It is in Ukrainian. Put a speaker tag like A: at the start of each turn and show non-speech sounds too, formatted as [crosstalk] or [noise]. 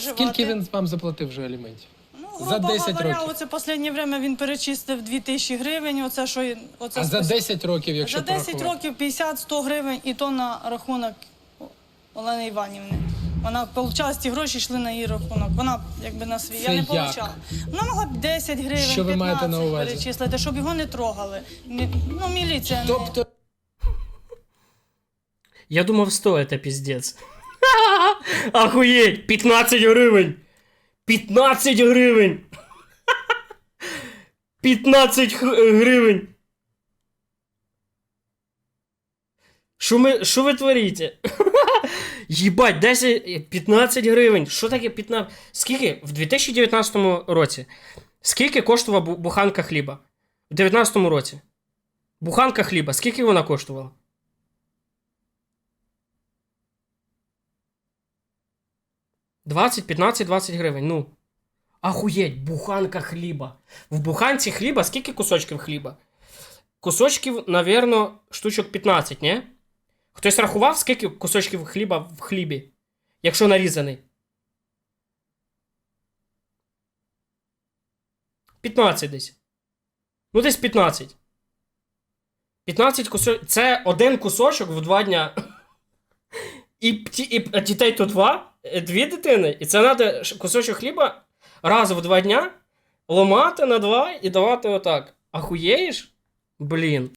A: переживати.
B: Скільки він вам заплатив вже аліментів?
A: Ну,
B: за
A: грубо
B: 10
A: говоря,
B: років?
A: Оце останнє время він перечислив 2 тисячі гривень. Оце що оце
B: А за 10 років, якщо
A: за 10
B: порахувати?
A: років 50-100 гривень і то на рахунок Олени Іванівни. Вона получала ці гроші, йшли на її рахунок. Вона якби на свій.
B: Це
A: я не
B: як?
A: получала. Вона могла б 10 гривень,
B: Що ви
A: 15
B: маєте на увазі?
A: перечислити, щоб його не трогали. Ну, міліція не.
B: Тобто
C: Я думав, 100 это пиздец. [laughs] Охуеть! 15 гривень! 15 гривень! [laughs] 15 гривень! Що ми, що ви творите? Єбать, 10, 15 гривень. Що таке 15? Скільки в 2019 році? Скільки коштувала буханка хліба? В 2019 році. Буханка хліба, скільки вона коштувала? Двадцять, 15, 20 гривень. Ну. Ахуєть, буханка хліба. В буханці хліба скільки кусочків хліба? Кусочків, навірно, штучок 15, ні? Хтось рахував, скільки кусочків хліба в хлібі, якщо нарізаний? 15 десь. Ну, десь 15. 15 кусочків. Це один кусочок в два дня. [laughs] І, ті- і дітей то два, дві дитини, і це треба кусочок хліба раз в два дня ломати на два і давати отак. Ахуєєш? Блін.